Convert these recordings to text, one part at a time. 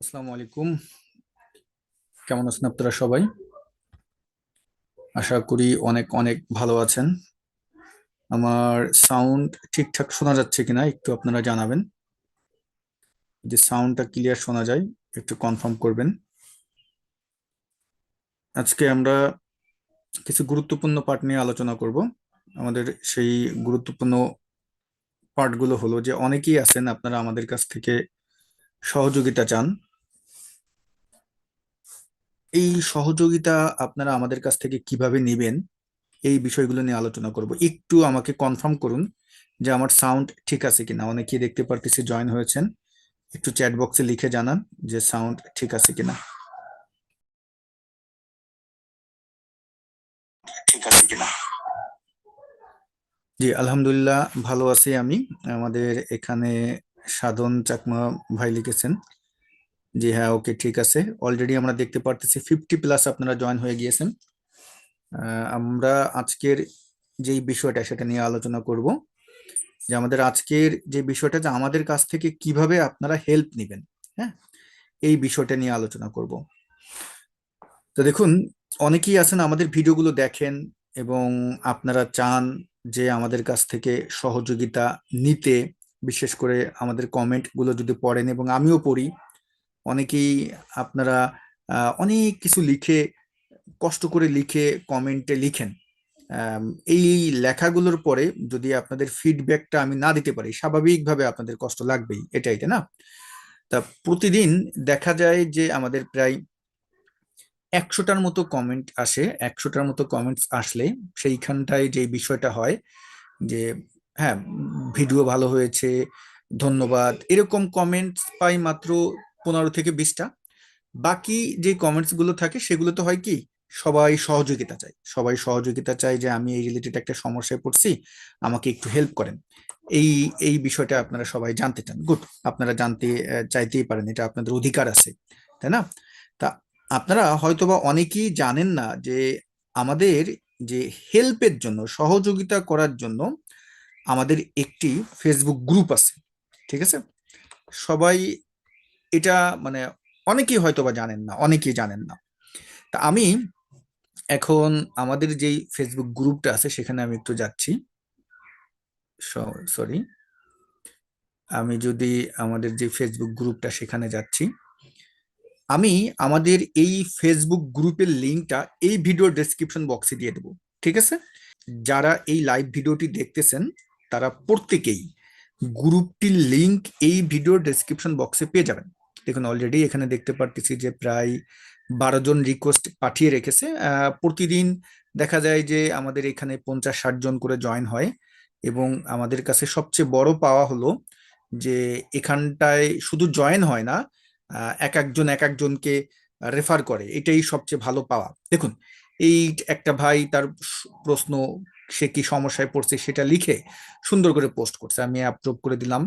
আসসালামু আলাইকুম। কেমন আছেন আপনারা সবাই? আশা করি অনেক অনেক ভালো আছেন। আমার সাউন্ড ঠিকঠাক শোনা যাচ্ছে কিনা একটু আপনারা জানাবেন। যে সাউন্ডটা ক্লিয়ার শোনা যায়, একটু কনফার্ম করবেন। আজকে আমরা কিছু গুরুত্বপূর্ণ পার্ট নিয়ে আলোচনা করব। আমাদের সেই গুরুত্বপূর্ণ পার্টগুলো হলো যে, অনেকেই আছেন, আপনারা আমাদের কাছ থেকে সহযোগিতা চান। এই সহযোগিতা আপনারা আমাদের কাছ থেকে কীভাবে নেবেন এই বিষয়গুলো নিয়ে আলোচনা করব। একটু আমাকে কনফার্ম করুন যে আমার সাউন্ড ঠিক আছে কিনা। অনেকেই দেখতে পারতেছি জয়েন হয়েছেন। একটু চ্যাট বক্সে লিখে জানান যে সাউন্ড ঠিক আছে কিনা। ঠিক আছে কিনা? জি আলহামদুলিল্লাহ ভালো আছি আমি। আমাদের এখানে সাধন চাকমা ভাই লিখেছেন। জি হ্যাঁ ওকে, ঠিক আছে। অলরেডি আমরা দেখতে পারতেছি ফিফটি প্লাস আপনারা জয়েন হয়ে গিয়েছেন। আমরা আজকের যেই বিষয়টা সেটা নিয়ে আলোচনা করব। যে আমাদের আজকের যে বিষয়টা, যে আমাদের কাছ থেকে কীভাবে আপনারা হেল্প নেবেন হ্যাঁ? এই বিষয়টা নিয়ে আলোচনা করব। তো দেখুন, অনেকেই আছেন, আমাদের ভিডিওগুলো দেখেন এবং আপনারা চান যে আমাদের কাছ থেকে সহযোগিতা নিতে। বিশেষ করে আমাদের কমেন্টগুলো যদি পড়েন এবং আমিও পড়ি অনেকেই আপনারা অনেক কিছু লিখে, কষ্ট করে লিখে কমেন্টে লিখেন। এই লেখাগুলোর পরে যদি আপনাদের ফিডব্যাকটা আমি না দিতে পারি, স্বাভাবিকভাবে আপনাদের কষ্ট লাগবেই, এটাই না? তা প্রতিদিন দেখা যায় যে আমাদের প্রায় একশোটার মতো কমেন্ট আসে, একশোটার মতো কমেন্টস আসলে সেইখানটায় যে বিষয়টা হয় যে হ্যাঁ ভিডিও ভালো হয়েছে, ধন্যবাদ, এরকম কমেন্টস পাই মাত্র পনেরো থেকে বিশটা। বাকি যে কমেন্টসগুলো থাকে সেগুলো তো হয় কি, সবাই সহযোগিতা চাই সবাই সহযোগিতা চাই যে আমি এই রিলেটেড একটা সমস্যায় পড়ছি, আমাকে একটু হেল্প করেন। এই এই বিষয়টা আপনারা সবাই জানতে চান। গুড আপনারা জানতে চাইতেই পারেন, এটা আপনাদের অধিকার আছে, তাই না? তা আপনারা হয়তোবা অনেকেই জানেন না যে আমাদের যে হেল্পের জন্য, সহযোগিতা করার জন্য আমাদের একটি ফেসবুক গ্রুপ আছে, ঠিক আছে? সবাই এটা মানে অনেকেই হয়তোবা জানেন না, অনেকেই জানেন না। তা আমি এখন আমাদের যেই ফেসবুক গ্রুপটা আছে, সেখানে আমি একটু যাচ্ছি। সরি আমি যদি আমাদের যে ফেসবুক গ্রুপটা, সেখানে যাচ্ছি। আমি আমাদের এই ফেসবুক গ্রুপের লিঙ্কটা এই ভিডিওর ডেসক্রিপশন বক্সে দিয়ে দেবো, ঠিক আছে? যারা এই লাইভ ভিডিওটি দেখতেছেন, তারা প্রত্যেকেই গ্রুপটির লিঙ্ক এই ভিডিওর ডেসক্রিপশন বক্সে পেয়ে যাবেন। দেখুন অলরেডি এখানে দেখতে পারতেছি যে প্রায় বারো জন রিকোয়েস্ট পাঠিয়ে রেখেছে। প্রতিদিন দেখা যায় যে আমাদের এখানে পঞ্চাশ, ষাট জন করে জয়েন হয় এবং আমাদের কাছে সবচেয়ে বড় পাওয়া হলো যে এখানটায় শুধু জয়েন হয় না এক একজন, এক একজনকে রেফার করে। এটাই সবচেয়ে ভালো পাওয়া। দেখুন, এই একটা ভাই তার প্রশ্ন, সে কি সমস্যায় পড়ছে সেটা লিখে সুন্দর করে পোস্ট করছে। আমি অ্যাপ্রুভ করে দিলাম।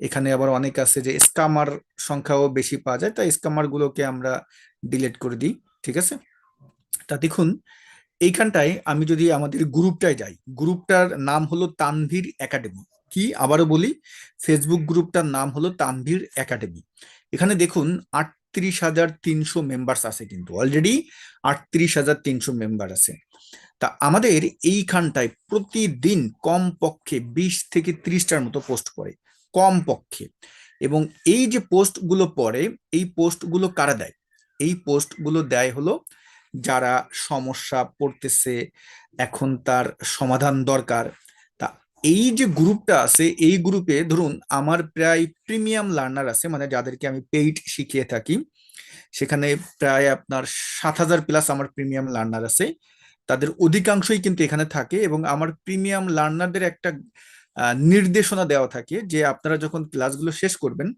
এখানে আবার অনেক আছে যে স্কামার সংখ্যাও বেশি পাওয়া যায়, তাই স্কামার গুলোকে আমরা ডিলিট করে দিই, ঠিক আছে? তা দেখুন, এইখানটায় আমি যদি আমাদের গ্রুপটায় যাই, গ্রুপটার নাম হলো তানভীর একাডেমি। কি? আবারও বলি ফেসবুক গ্রুপটার নাম হলো তানভীর একাডেমি। এখানে দেখুন, আটত্রিশ হাজার তিনশো মেম্বার্স আছে কিন্তু অলরেডি আটত্রিশ হাজার তিনশো মেম্বার আছে। তা আমাদের এইখানটায় প্রতিদিন কম পক্ষে বিশ থেকে ত্রিশটার মতো পোস্ট পড়ে কম পক্ষে এবং এই যে পোস্টগুলো পড়ে, এই পোস্টগুলো কারা দেয়? এই পোস্টগুলো দেয় হলো যারা সমস্যা পড়তেছে, এখন তার সমাধান দরকার। তা এই যে গ্রুপটা আছে, এই গ্রুপে ধরুন আমার প্রায় প্রিমিয়াম লার্নার আছে মানে যাদেরকে আমি পেইড শিখিয়ে থাকি, সেখানে প্রায় আপনার সাত হাজার প্লাস আমার প্রিমিয়াম লার্নার আছে। তাদের অধিকাংশই কিন্তু এখানে থাকে এবং আমার প্রিমিয়াম লার্নারদের একটা নির্দেশনা দেওয়া থাকে যে আপনারা যখন ক্লাসগুলো শেষ করবেন,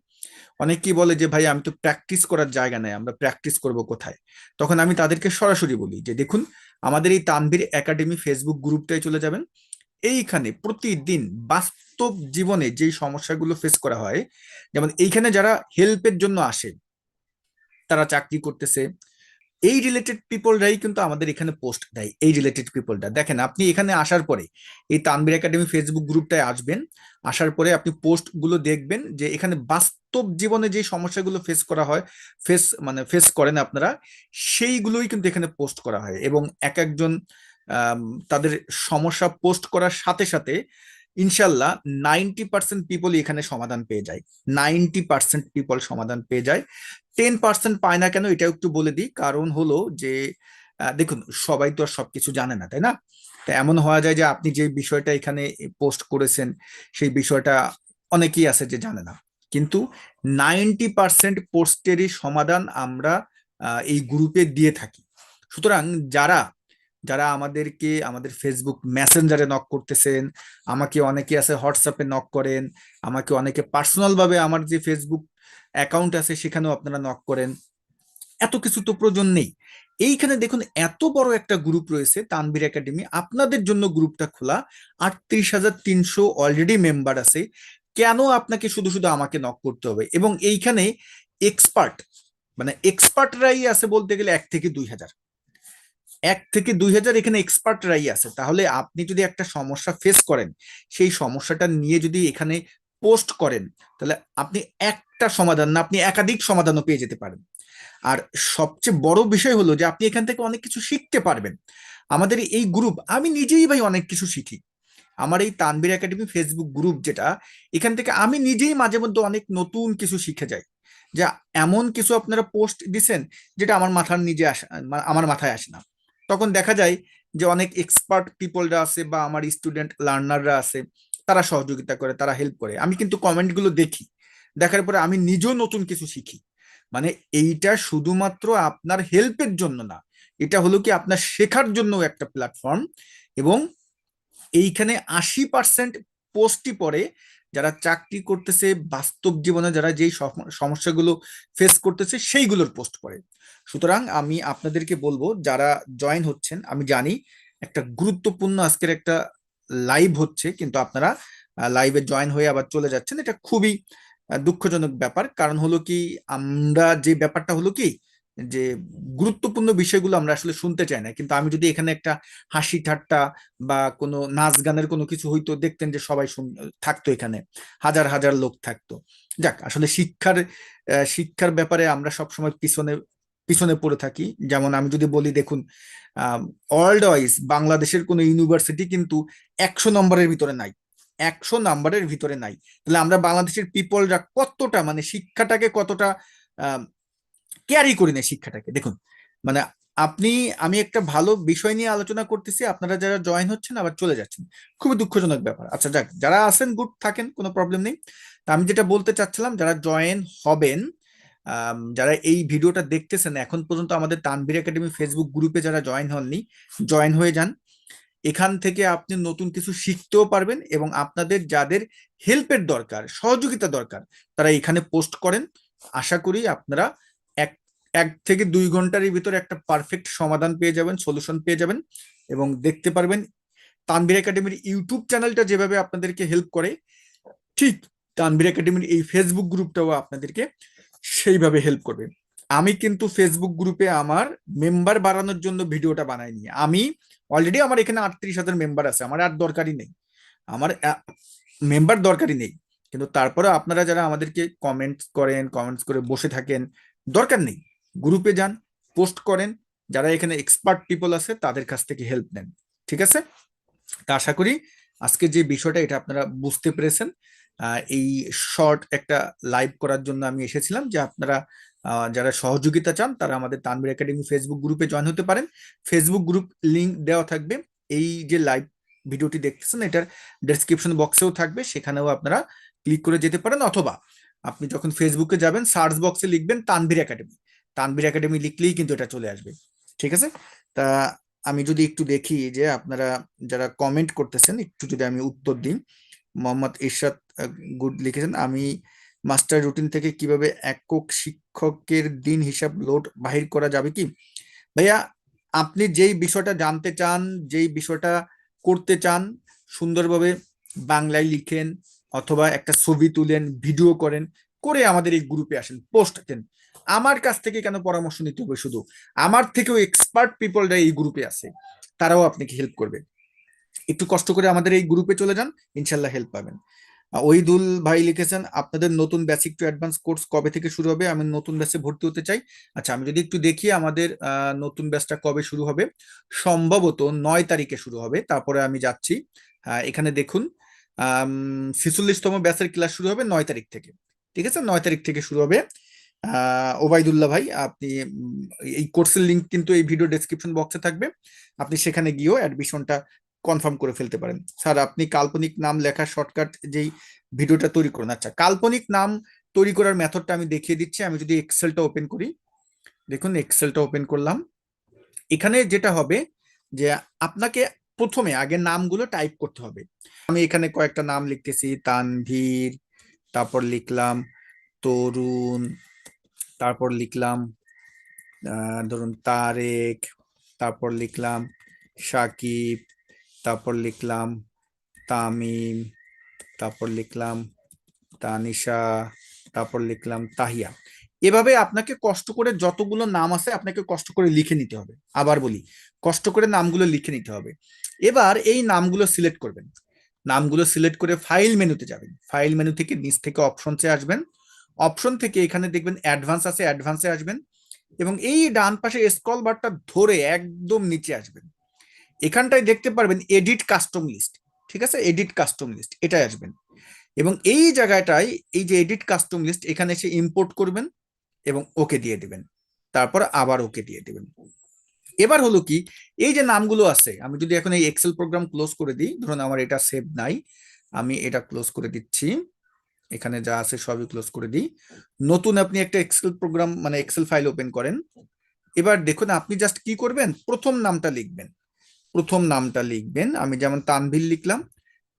অনেকেই বলে যে, ভাই, আমি তো প্র্যাকটিস করার জায়গা নাই, আমরা প্র্যাকটিস করব কোথায়? তখন আমি তাদেরকে সরাসরি বলি যে, দেখুন, আমাদের এই তানভীর একাডেমি ফেসবুক গ্রুপটায় চলে যাবেন। এইখানে প্রতিদিন বাস্তব জীবনে যেই সমস্যাগুলো ফেস করা হয়, যেমন এইখানে যারা হেল্পের জন্য আসে, তারা চাকরি করতেছে এই রিলেটেড পিপলরাই কিন্তু আমাদের এখানে পোস্ট দেয়, এই রিলেটেড পিপলটা দেখেন, আপনি এখানে আসার পরে এই তানবির একাডেমি ফেসবুক গ্রুপটায় আসবেন, আসার পরে আপনি পোস্টগুলো দেখবেন যে এখানে বাস্তব জীবনে যে সমস্যাগুলো ফেস করা হয় ফেস মানে ফেস করেন আপনারা, সেইগুলোই কিন্তু এখানে পোস্ট করা হয়। এবং এক একজন তাদের সমস্যা পোস্ট করার সাথে সাথে ইনশাল্লাহ নাইনটি পার্সেন্ট পিপলই এখানে সমাধান পেয়ে যায়। নাইনটি পার্সেন্ট পিপল সমাধান পেয়ে যায়। টেন পার্সেন্ট পায় না কেন এটা একটু বলে দিই। কারণ হলো যে দেখুন, সবাই তো আর সবকিছু জানে না, তাই না? এমন হওয়া যায় যে, আপনি যে বিষয়টা এখানে পোস্ট করেছেন, সেই বিষয়টা অনেকেই আছে যে জানে না। কিন্তু নাইনটি পার্সেন্ট পোস্টেরই সমাধান আমরা এই গ্রুপে দিয়ে থাকি। সুতরাং যারা যারা আমাদেরকে, আমাদের ফেসবুক মেসেঞ্জারে নক করতেছেন, আমাকে অনেকে আছে হোয়াটসঅ্যাপে নক করেন, আমাকে অনেকে পার্সোনাল ভাবে আমার যে ফেসবুক অ্যাকাউন্ট আছে সেখানেও আপনারা নক করেন। এত কিছু তো প্রয়োজন নেই। এইখানে দেখুন, এত বড় একটা গ্রুপ রয়েছে তানবির একাডেমি আপনাদের জন্য গ্রুপটা খোলা। আটত্রিশ হাজার তিনশো অলরেডি মেম্বার আছে। কেন আপনাকে শুধু শুধু আমাকে নক করতে হবে? এবং এইখানে এক্সপার্ট মানে এক্সপার্টরাই আছে বলতে গেলে এক থেকে দুই হাজার। এক থেকে দুই হাজার এখানে এক্সপার্টরাই আছে। তাহলে আপনি যদি একটা সমস্যা ফেস করেন, সেই সমস্যাটা নিয়ে যদি এখানে পোস্ট করেন, তাহলে আপনি একটা সমাধান না, আপনি একাধিক সমাধানও পেয়ে যেতে পারেন। আর সবচেয়ে বড় বিষয় হলো যে, আপনি এখান থেকে অনেক কিছু শিখতে পারবেন। আমাদের এই গ্রুপ আমি নিজেই ভাই অনেক কিছু শিখি। আমার এই তানবির একাডেমি ফেসবুক গ্রুপ যেটা, এখান থেকে আমি নিজেই মাঝে মধ্যে অনেক নতুন কিছু শিখে যাই। যা এমন কিছু আপনারা পোস্ট দিছেন, যেটা আমার মাথার নিজে আসে, আমার মাথায় আসে না। তখন দেখা যায় যে অনেক এক্সপার্ট পিপলরা আছে বা আমার স্টুডেন্ট লার্নাররা আছে তারা সহযোগিতা করে, তারা হেল্প করে। আমি কিন্তু কমেন্টগুলো দেখি। দেখার পরে আমি নিজেও নতুন কিছু শিখি। মানে এইটা শুধুমাত্র আপনার হেল্পের জন্য না, এটা হলো কি আপনার শেখার জন্য একটা প্ল্যাটফর্ম এবং এইখানে আশি পার্সেন্ট পোস্টই পরে যারা চাকরি করতেছে, বাস্তব জীবনে যারা যেই সমস্যাগুলো ফেস করতেছে, সেইগুলোর পোস্ট করে সুতরাং আমি আপনাদেরকে বলব, যারা জয়েন হচ্ছেন, আমি জানি একটা গুরুত্বপূর্ণ আজকের একটা লাইভ হচ্ছে, কিন্তু আপনারা লাইভে জয়েন হয়ে আবার চলে যাচ্ছেন, এটা খুবই দুঃখজনক ব্যাপার। কারণ হলো কি, আমরা যে ব্যাপারটা হলো কি যে গুরুত্বপূর্ণ বিষয়গুলো আমরা আসলে শুনতে চাই না। কিন্তু আমি যদি এখানে একটা হাসি ঠাট্টা বা কোনো নাচ গানের কোনো কিছু হইতো, দেখতেন যে সবাই থাকতো এখানে, হাজার হাজার লোক থাকতো। যাক, আসলে শিক্ষার শিক্ষার ব্যাপারে আমরা সবসময় পিছনে পিছনে পড়ে থাকি। যেমন আমি যদি বলি, দেখুন ওয়ার্ল্ড ওয়াইজ বাংলাদেশের কোনো ইউনিভার্সিটি কিন্তু একশো নম্বরের ভিতরে নাই। একশো নাম্বারের ভিতরে নাই। তাহলে আমরা বাংলাদেশের পিপলরা কতটা মানে শিক্ষাটাকে কতটা ক্যারি করি না শিক্ষাটাকে। দেখুন মানে আপনি, আমি একটা ভালো বিষয় নিয়ে আলোচনা করতেছি, আপনারা যারা জয়েন হচ্ছেন আবার চলে যাচ্ছেন। খুবই দুঃখজনক ব্যাপার। আচ্ছা যাক, যারা আছেন গুড থাকেন, কোনো প্রবলেম নেই। তা আমি যেটা বলতে চাচ্ছিলাম, যারা জয়েন হবেন যারা এই ভিডিওটা দেখতেছেন, এখন পর্যন্ত আমাদের তানবির একাডেমি ফেসবুক গ্রুপে যারা জয়েন হননি জয়েন হয়ে যান। এখান থেকে আপনি নতুন কিছু শিখতেও পারবেন এবং আপনাদের যাদের হেল্পের দরকার, সহযোগিতা দরকার, তারা এখানে পোস্ট করেন। আশা করি আপনারা এক থেকে দুই ঘণ্টার ভিতরে একটা পারফেক্ট সমাধান পেয়ে যাবেন সলিউশন পেয়ে যাবেন এবং দেখতে পারবেন তানবির একাডেমির ইউটিউব চ্যানেলটা যেভাবে আপনাদেরকে হেল্প করে, ঠিক তানবির একাডেমির এই ফেসবুক গ্রুপটাও আপনাদেরকে সেইভাবে হেল্প করবে। আমি কিন্তু ফেসবুক গ্রুপে আমার মেম্বার বাড়ানোর জন্য ভিডিওটা বানাইনি। আমি অলরেডি আমার এখানে আটত্রিশ হাজার মেম্বার আছে, আমার আর দরকারই নেই। আমার মেম্বার দরকারই নেই। কিন্তু তারপরে আপনারা যারা আমাদেরকে কমেন্টস করেন কমেন্টস করে বসে থাকেন, দরকার নেই। গ্রুপে যান, পোস্ট করেন, যারা এখানে এক্সপার্ট পিপল আছে তাদের কাছ থেকে হেল্প নেন, ঠিক আছে? তা আশা করি আজকে যে বিষয়টা, এটা আপনারা বুঝতে পেরেছেন। এই শর্ট একটা লাইভ করার জন্য আমি এসেছিলাম যে আপনারা যারা সহযোগিতা চান, তারা আমাদের তানবির একাডেমি ফেসবুক গ্রুপে জয়েন হতে পারেন। ফেসবুক গ্রুপ লিঙ্ক দেওয়া থাকবে। এই যে লাইভ ভিডিওটি দেখতেছেন, এটার ডেসক্রিপশন বক্সেও থাকবে। সেখানেও আপনারা ক্লিক করে যেতে পারেন। অথবা আপনি যখন ফেসবুকে যাবেন, সার্চ বক্সে লিখবেন তানবির একাডেমি। তানবির একাডেমি লিখলেই কিন্তু এটা চলে আসবে। ঠিক আছে? তা আমি যদি একটু দেখি যে আপনারা যারা কমেন্ট করতেছেন, একটু যদি আমি উত্তর দিই। মোহাম্মদ ইরশাদ গুড লিখেছেন, আমি মাস্টার রুটিন থেকে কীভাবে একক শিক্ষকের দিন হিসাব লোড বাহির করা যাবে কি? ভাইয়া, আপনি যেই বিষয়টা জানতে চান, যেই বিষয়টা করতে চান, সুন্দরভাবে বাংলায় লিখেন অথবা একটা ছবি তুলেন, ভিডিও করেন, করে আমাদের এই গ্রুপে আসেন, পোস্ট দেন। আমার কাছ থেকে কেন পরামর্শ নিতে হবে শুধু? আমার থেকেও এক্সপার্ট পিপলরা এই গ্রুপে আছে। তারাও আপনাকে হেল্প করবে। একটু কষ্ট করে আমাদের এই গ্রুপে চলে যান ইনশাল্লাহ হেল্প পাবেন। ওইদুল ভাই লিখেছেন, আপনাদের নতুন বেসিক টু অ্যাডভান্স কোর্স কবে থেকে শুরু হবে? আমি নতুন ব্যাচে ভর্তি হতে চাই। আচ্ছা আমি যদি একটু দেখি আমাদের নতুন ব্যাচটা কবে শুরু হবে? সম্ভবত নয় তারিখে শুরু হবে। তারপরে আমি যাচ্ছি। এখানে দেখুন আহ ছিচল্লিশতম ব্যাচের ক্লাস শুরু হবে নয় তারিখ থেকে। ঠিক আছে? নয় তারিখ থেকে শুরু হবে। ওবায়দুল্লাহ ভাই, আপনি এই কোর্সের লিঙ্ক কিন্তু এই ভিডিও ডেসক্রিপশন বক্সে থাকবে। আপনি সেখানে গিয়েও অ্যাডমিশনটা কনফার্ম করে ফেলতে পারেন। স্যার, আপনি কাল্পনিক নাম লেখা শর্টকাট যেই ভিডিওটা তৈরি করুন। আচ্ছা কাল্পনিক নাম তৈরি করার মেথডটা আমি দেখিয়ে দিচ্ছি। আমি যদি এক্সেলটা ওপেন করি, দেখুন এক্সেলটা ওপেন করলাম। এখানে যেটা হবে যে আপনাকে প্রথমে আগে নামগুলো টাইপ করতে হবে। আমি এখানে কয়েকটা নাম লিখতেছি, তানভীর, তারপর লিখলাম, তরুণ তারপর লিখলাম ধরুন তারেক, তারপর লিখলাম সাকিব, তারপর লিখলাম তামিম, তারপর লিখলাম তানিশা, তারপর লিখলাম তাহিয়া। এভাবে আপনাকে কষ্ট করে যতগুলো নাম আছে আপনাকে কষ্ট করে লিখে নিতে হবে। আবার বলি, কষ্ট করে নামগুলো লিখে নিতে হবে। এবার এই নামগুলো সিলেক্ট করবেন। নামগুলো সিলেক্ট করে ফাইল মেনুতে যাবেন। ফাইল মেনু থেকে নিচ থেকে অপশনসে আসবেন। অপশন থেকে এখানে দেখবেন অ্যাডভান্স আছে অ্যাডভান্সে আসবেন এবং এই ডান পাশে স্ক্রল বারটা ধরে একদম নিচে আসবেন। এখানটায় দেখতে পারবেন এডিট কাস্টম লিস্ট ঠিক আছে? এডিট কাস্টম লিস্ট এটাই আসবেন। এবং এই জায়গাটায় এই যে এডিট কাস্টম লিস্ট এখানে এসে ইম্পোর্ট করবেন এবং ওকে দিয়ে দেবেন। তারপর আবার ওকে দিয়ে দেবেন। এবার হলো কি, এই যে নামগুলো আছে, আমি যদি এখন এই এক্সেল প্রোগ্রাম ক্লোজ করে দিই, ধরুন আমার এটা সেভ নাই, আমি এটা ক্লোজ করে দিচ্ছি। এখানে যা আছে সবই ক্লোজ করে দিই। নতুন আপনি একটা এক্সেল প্রোগ্রাম মানে এক্সেল ফাইল ওপেন করেন। এবার দেখুন, আপনি জাস্ট কি করবেন? প্রথম নামটা লিখবেন। প্রথম নামটা লিখবেন। আমি যেমন তানভীর লিখলাম।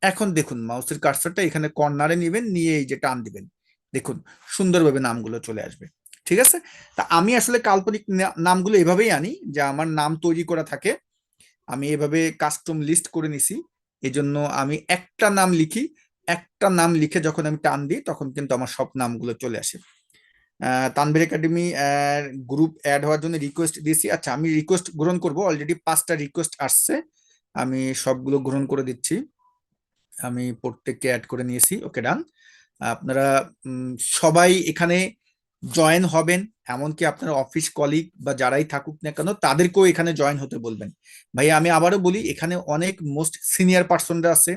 এখন দেখুন মাউসের কার্সারটা এখানে কর্নারে নেবেন, নিয়ে এই যে টান দিবেন। দেখুন, সুন্দরভাবে নামগুলো চলে আসবে। ঠিক আছে? তা আমি আসলে কাল্পনিক নামগুলো এভাবেই আনি যে আমার নাম তৈরি করা থাকে। আমি এভাবে কাস্টম লিস্ট করে নিছি। এজন্য আমি একটা নাম লিখি একটা নাম লিখে যখন আমি টান দিই, তখন কিন্তু আমার সব নামগুলো চলে আসে। তানভীর একাডেমি গ্রুপ অ্যাড হওয়ার জন্য রিকোয়েস্ট দিয়েছি। আচ্ছা আমি রিকোয়েস্ট গ্রহণ করব। অলরেডি পাঁচটা রিকোয়েস্ট আসছে। আমি সবগুলো গ্রহণ করে দিচ্ছি। আমি প্রত্যেককে অ্যাড করে নিয়েছি। ওকে ডান আপনারা সবাই এখানে জয়েন হবেন। এমনকি আপনার অফিস কলিগ বা যারাই থাকুক না কেন, তাদেরকেও এখানে জয়েন হতে বলবেন। ভাই আমি আবারও বলি, এখানে অনেক মোস্ট সিনিয়র পার্সনরা আছে।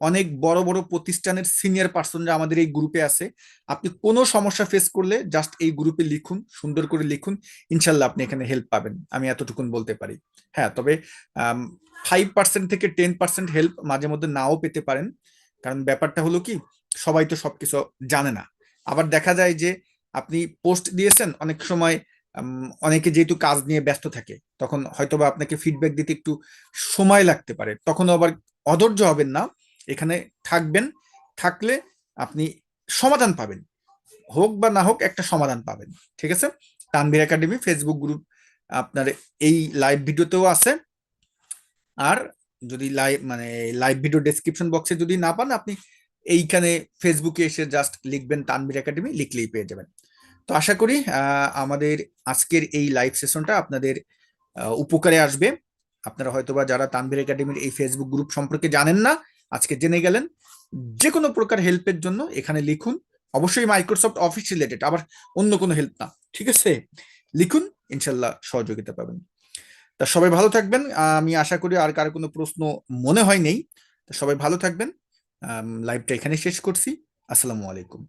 অনেক বড় বড় প্রতিষ্ঠানের সিনিয়র পার্সনরা আমাদের এই গ্রুপে আছে। আপনি কোনো সমস্যা ফেস করলে জাস্ট এই গ্রুপে লিখুন, সুন্দর করে লিখুন। ইনশাল্লাহ আপনি এখানে হেল্প পাবেন। আমি এতটুকুন বলতে পারি। হ্যাঁ তবে ফাইভ পার্সেন্ট থেকে টেন পার্সেন্ট হেল্প মাঝে মধ্যে নাও পেতে পারেন। কারণ ব্যাপারটা হলো কি, সবাই তো সবকিছু জানে না। আবার দেখা যায় যে, আপনি পোস্ট দিয়েছেন, অনেক সময় অনেকে যেহেতু কাজ নিয়ে ব্যস্ত থাকে, তখন হয়তোবা আপনাকে ফিডব্যাক দিতে একটু সময় লাগতে পারে। তখন আবার অধৈর্য হবেন না। এখানে থাকবেন, থাকলে আপনি সমাধান পাবেন। হোক বা না হোক একটা সমাধান পাবেন, ঠিক আছে? তানভীর একাডেমি ফেসবুক গ্রুপ আপনার এই লাইভ ভিডিওতেও আছে। আর যদি লাইভ মানে লাইভ ভিডিও ডেসক্রিপশন বক্সে যদি না পান, আপনি এইখানে ফেসবুকে এসে জাস্ট লিখবেন তানভীর একাডেমি, লিখলেই পেয়ে যাবেন। তো আশা করি আমাদের আজকের এই লাইভ সেশনটা আপনাদের উপকারে আসবে। আপনারা হয়তোবা যারা তানভীর একাডেমির এই ফেসবুক গ্রুপ সম্পর্কে জানেন না আজকে জেনে গেলেন। যে কোনো প্রকার হেল্পের জন্য এখানে লিখুন। অবশ্যই মাইক্রোসফট অফিস রিলেটেড আবার অন্য কোনো হেল্প না। ঠিক আছে? লিখুন, ইনশাল্লাহ সহযোগিতা পাবেন। তা সবাই ভালো থাকবেন। আমি আশা করি আর কারও কোনো প্রশ্ন মনে হয় নেই। সবাই ভালো থাকবেন। লাইভটা এখানে শেষ করছি। আসসালামু আলাইকুম।